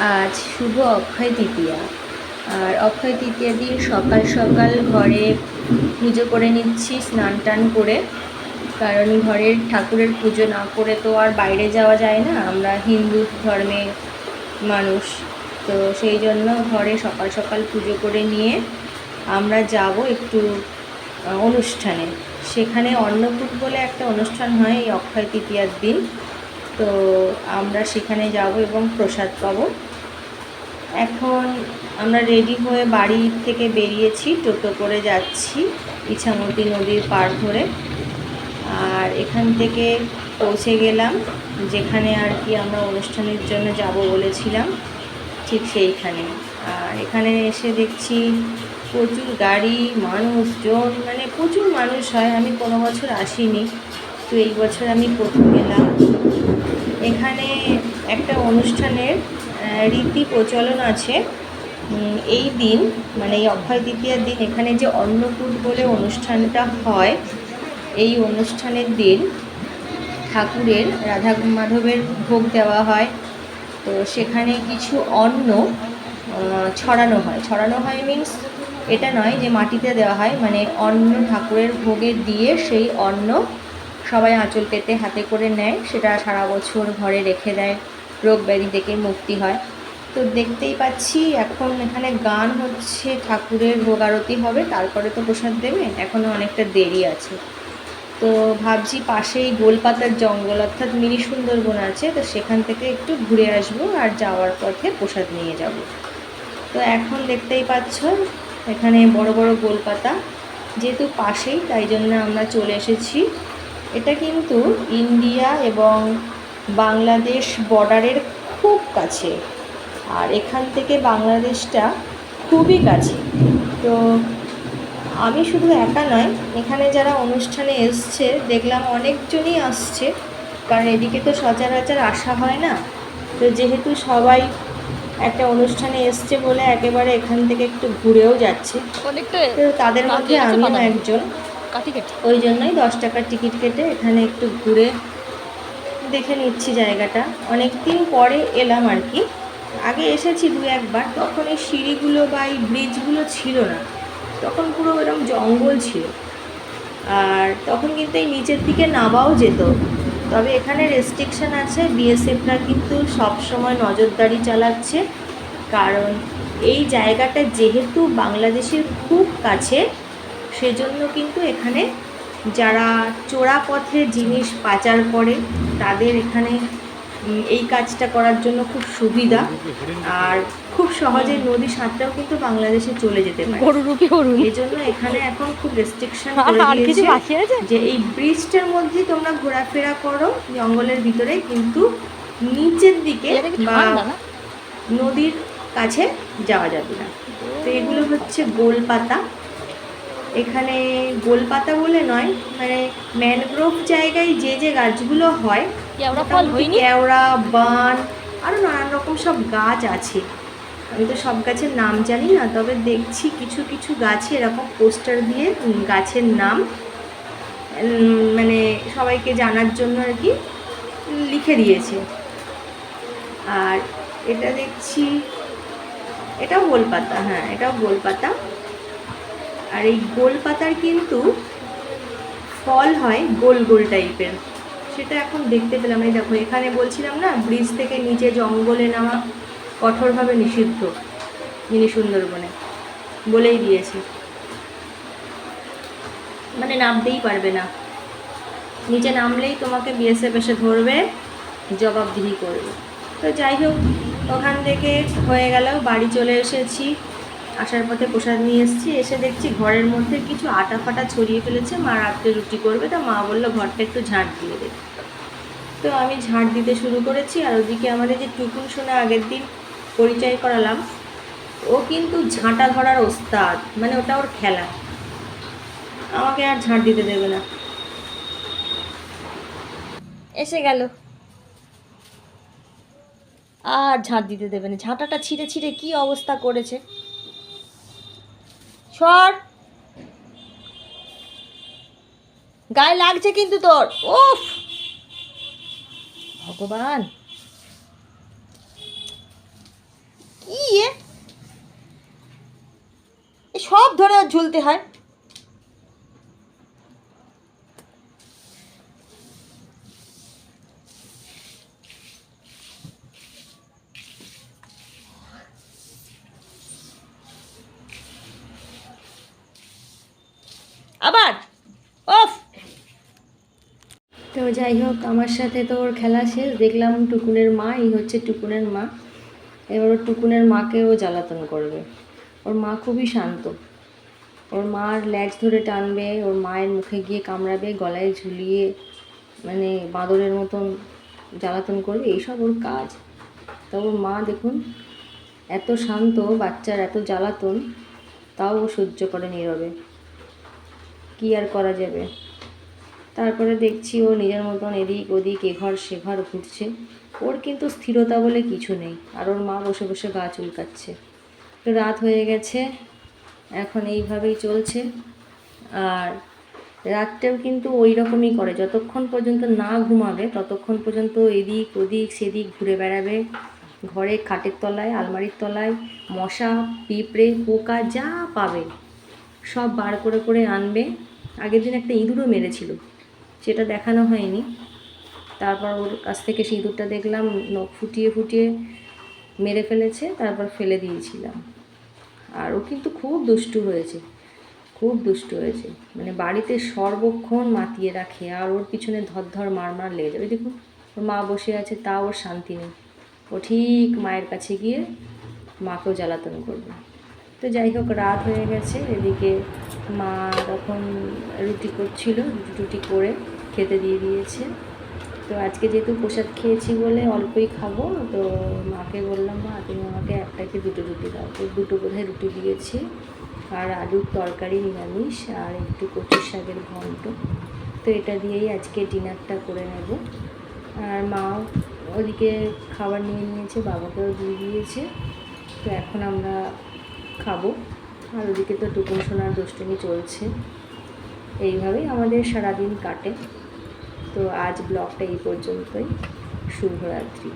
আজ শুভ অক্ষয় তৃতীয়া। আর অক্ষয় তৃতীয়া দিন সকাল সকাল ঘরে পুজো করে নিচ্ছি, স্নান টান করে। কারণ ঘরের ঠাকুরের পুজো না করে তো আর বাইরে যাওয়া যায় না। আমরা হিন্দু ধর্মে মানুষ। তো সেই জন্য ঘরে সকাল সকাল পুজো করে নিয়ে আমরা যাব একটু অনুষ্ঠানে। সেখানে অন্নকূট বলে একটা অনুষ্ঠান হয় এই অক্ষয় তৃতীয়ার দিন। তো আমরা সেখানে যাব এবং প্রসাদ পাবো। এখন আমরা রেডি হয়ে বাড়ি থেকে বেরিয়েছি, টোটো করে যাচ্ছি ইছামতি নদীর পার ধরে। আর এখান থেকে পৌঁছে গেলাম, যেখানে আর কি আমরা অনুষ্ঠানের জন্য যাব বলেছিলাম, ঠিক সেইখানে। আর এখানে এসে দেখছি প্রচুর গাড়ি, মানুষজন মানে প্রচুর মানুষ হয়। আমি কোনো বছর আসিনি, তো এই বছর আমি প্রথম এলাম এখানে একটা অনুষ্ঠানের রীতি প্রচলন আছে। এই দিন মানে এই অক্ষয় তৃতীয়ার দিন, এখানে যে অন্নকূট বলে অনুষ্ঠানটা হয়, এই অনুষ্ঠানের দিন ঠাকুরের রাধা মাধবের ভোগ দেওয়া হয়। তো সেখানে কিছু অন্ন ছড়ানো হয়। ছড়ানো হয় মিন্স এটা নয় যে মাটিতে দেওয়া হয় মানে অন্ন ঠাকুরের ভোগে দিয়ে সেই অন্ন সবাই আঁচল পেতে হাতে করে নেয়, সেটা সারা বছর ঘরে রেখে দেয়। রোগ ব্যাধি থেকে মুক্তি হয়। তো দেখতেই পাচ্ছি এখন এখানে গান হচ্ছে, ঠাকুরের ভোগ আরতি হবে, তারপরে তো প্রসাদ দেবে এখনও অনেকটা দেরি আছে। তো ভাবছি পাশেই গোলপাতার জঙ্গল, অর্থাৎ মিনি সুন্দরবন আছে, তো সেখান থেকে একটু ঘুরে আসব আর যাওয়ার পথে প্রসাদ নিয়ে যাব। তো এখন দেখতেই পাচ্ছ এখানে বড় বড় গোলপাতা, যেহেতু পাশেই, তাই জন্য আমরা চলে এসেছি। এটা কিন্তু ইন্ডিয়া এবং বাংলাদেশ বর্ডারের খুব কাছে। আর এখান থেকে বাংলাদেশটা খুবই কাছে। তো আমি শুধু একা নয় এখানে যারা অনুষ্ঠানে এসছে দেখলাম অনেকজনই আসছে। কারণ এদিকে তো সচরাচর আসা হয় না। তো যেহেতু সবাই একটা অনুষ্ঠানে এসছে বলে একেবারে এখান থেকে একটু ঘুরেও যাচ্ছে। তো তাদের মধ্যে আমিও একজন। ওই জন্যই দশ টাকার টিকিট কেটে এখানে একটু ঘুরে দেখে নিচ্ছি জায়গাটা। অনেক দিন পরে এলাম আর কি। আগে এসেছি দু একবার, তখন এই সিঁড়িগুলো বা এই ব্রিজগুলো ছিল না। তখন পুরো এরকম জঙ্গল ছিল। আর তখন কিন্তু এই নিচের দিকে নামাও যেত। তবে এখানে রেস্ট্রিকশান আছে বিএসএফরা কিন্তু সব সময় নজরদারি চালাচ্ছে। কারণ এই জায়গাটা যেহেতু বাংলাদেশের খুব কাছে, সেজন্য কিন্তু এখানে যারা চোরা পথে জিনিস পাচার করে তাদের এখানে এই কাজটা করার জন্য খুব সুবিধা। আর খুব সহজে নদী সাঁতরাও কিন্তু বাংলাদেশে চলে যেতে পারে। এই জন্য এখানে এখন খুব রেস্ট্রিকশন করে দিয়েছে যে এই ব্রিজটার মধ্যে তোমরা ঘোরাফেরা করো জঙ্গলের ভিতরে কিন্তু নিচের দিকে বা নদীর কাছে যাওয়া যাবে না। তো এগুলো হচ্ছে গোলপাতা। এখানে গোলপাতা বলে নয় মানে ম্যানগ্রোভ জায়গায় যে যে গাছগুলো হয় কেওড়া বান আরও নানান রকম সব গাছ আছে। আমি তো সব গাছের নাম জানি না তবে দেখছি কিছু কিছু গাছে এরকম পোস্টার দিয়ে গাছের নাম মানে সবাইকে জানার জন্য আর কি লিখে দিয়েছে। আর এটা দেখছি এটাও গোলপাতা হ্যাঁ এটাও গোলপাতা। আর এই গোল পাতার কিন্তু ফল হয় গোল গোল টাইপের। সেটা এখন দেখতে পেলাম। এই দেখো, এখানে বলছিলাম না, ব্রিজ থেকে নিচে জঙ্গলে নেওয়া কঠোরভাবে নিষিদ্ধ যিনি সুন্দরবনে, বলেই দিয়েছে। মানে নামতেই পারবে না। নিচে নামলেই তোমাকে বিএসএফ এসে ধরবে, জবাবদিহি করবে। তো যাই হোক, ওখান থেকে হয়ে গেল, বাড়ি চলে এসেছি। আসার পথে প্রসাদ নিয়ে এসেছি। এসে দেখছি ঘরের মধ্যে কিছু আটা ফাটা ছড়িয়ে ফেলেছে। মা রাত্রে রুটি করবে, তা মা বলল, ঘরটা একটু ঝাঁট দিয়ে দে। তো আমি ঝাঁট দিতে শুরু করেছি আর ওদিকে আমাদের যে টুকুন সোনা আগের দিন পরিচয় করালাম, ও কিন্তু ঝাঁটা ধরার ওস্তাদ মানে ওটা ওর খেলা। আমাকে আর ঝাঁট দিতে দেবে না। এসে গেল। আর ঝাঁট দিতে দেবে না। ঝাঁটাটা ছিঁড়ে ছিঁড়ে কি অবস্থা করেছে? সর। গায়ে লাগছে কিন্তু তোর। উফ। ভগবান। ইয়ে এ সব ধরে ঝুলতে হয়। আবার। অফ তো যাই হোক, আমার সাথে তো ওর খেলা শেষ। দেখলাম টুকুনের মা, এই হচ্ছে টুকুনের মা। এবার ওর টুকুনের মাকেও জ্বালাতন করবে। ওর মা খুবই শান্ত। ওর মার ল্যাজ ধরে টানবে, ওর মায়ের মুখে গিয়ে কামড়াবে, গলায় ঝুলিয়ে মানে বাঁদরের মতন জ্বালাতন করবে, এইসব ওর কাজ। তা ওর মা দেখুন, এত শান্ত, বাচ্চার এত জ্বালাতন, তাও ও সহ্য করে নীরবে। কী আর করা যাবে? তারপরে দেখছি ও নিজের মতন এদিক ওদিক, এঘর সেঘর ঘুরছে। ওর কিন্তু স্থিরতা বলে কিছু নেই। আর ওর মা বসে বসে গা চুলকাচ্ছে। তো রাত হয়ে গেছে, এখন এইভাবেই চলছে। আর রাতটাও কিন্তু ওই রকমই করে। যতক্ষণ পর্যন্ত না ঘুমাবে, ততক্ষণ পর্যন্ত এদিক ওদিক, সেদিক ঘুরে বেড়াবে। ঘরে খাটের তলায়, আলমারির তলায়, মশা, পিঁপড়ে, পোকা যা পাবে, সব বার করে করে আনবে। আগের দিন একটা ইঁদুরও মেরেছিল, সেটা দেখানো হয়নি। তারপর ওর কাছ থেকে সিঁদুরটা দেখলাম, নখ ফুটিয়ে ফুটিয়ে মেরে ফেলেছে, তারপর ফেলে দিয়েছিলাম। আর ও কিন্তু খুব দুষ্টু হয়েছে, খুব দুষ্টু হয়েছে। মানে বাড়িতে সর্বক্ষণ মাতিয়ে রাখে, আর ওর পিছনে ধর মার মার লেগে যাবে। দেখুন, ওর মা বসে আছে তা ওর শান্তি নেই। ও ঠিক মায়ের কাছে গিয়ে মাকেও জ্বালাতন করবে। তো যাই হোক, রাত হয়ে গেছে। এদিকে মা তখন রুটি করছিল, রুটি টুটি করে খেতে দিয়ে দিয়েছে। তো আজকে যেহেতু প্রসাদ খেয়েছি বলে অল্পই খাব, তো মাকে বললাম, মা, তুমি আমাকে একটা একটাকে দুটো রুটি দাও। তো দুটো বোধহয় রুটি দিয়েছি। আর আলুর তরকারি নিরামিষ আর একটু কচুর শাকের ঘন্ট। তো এটা দিয়েই আজকে ডিনারটা করে নেব। আর মাও ওদিকে খাবার নিয়ে নিয়েছে, বাবাকেও দিয়ে দিয়েছে। তো এখন আমরা খাব। আর ওদিকে তো টুকুন সোনার দুষ্টুমি চলছে। এইভাবেই আমাদের সারাদিন কাটে। তো আজ ব্লগটা এই পর্যন্তই। শুভরাত্রি।